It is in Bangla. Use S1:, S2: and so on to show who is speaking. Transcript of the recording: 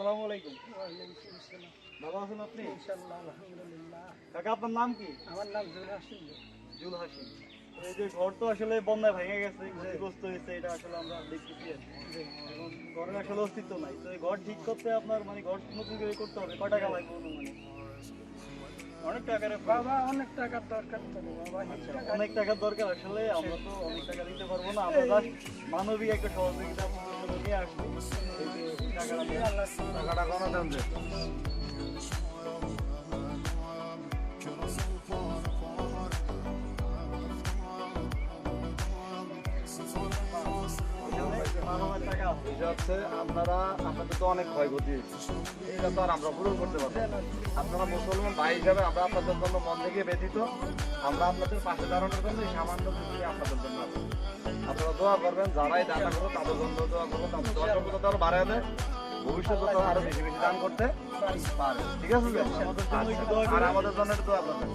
S1: আসসালামু আলাইকুম। ভালো আছেন আপনি? কাকা আপনার নাম কি?
S2: আমার নাম জুল হাসিম
S1: জুল হাসিম এই যে ঘর তো আসলে বন্যায় ভেঙে গেছে ক্ষতিগ্রস্ত হয়েছে এটা আসলে আমরা দেখতেছি এখন ঘরের আসলে অস্তিত্ব নাই। তো এই ঘর ঠিক করতে আপনার মানে ঘর নতুন করে করতে হবে কয় টাকা লাগবে মানে? অনেক টাকার
S2: বাবা অনেক টাকার দরকার তো বাবা
S1: আচ্ছা, অনেক টাকার দরকার। আসলে আমরা তো অনেক টাকা দিতে পারব না। আমরা মানবিক একটা সহযোগিতা টাকাটা
S3: হচ্ছে আপনারা আপনাদের তো অনেক ক্ষয়ক্ষতি এটা তো আর আমরা পূরণ করতে পারব। আপনারা মুসলমান ভাই হিসাবে আমরা আপনাদের জন্য মন থেকে ব্যথিত আমরা আপনাদের পাশে দাঁড়ানোর জন্য সামান্য কিছুই আপনাদের জন্য দোয়া করবেন যারাই দান করব তাদের জন্য দোয়া করব তাদের দোয়া করব তাদের বাড়ায় দেয় ভবিষ্যতে তো আরও বেশি বেশি দান করতে পারে ঠিক আছে
S1: আমাদের জন্য
S3: আর আমাদের জন্য দোয়া করবেন।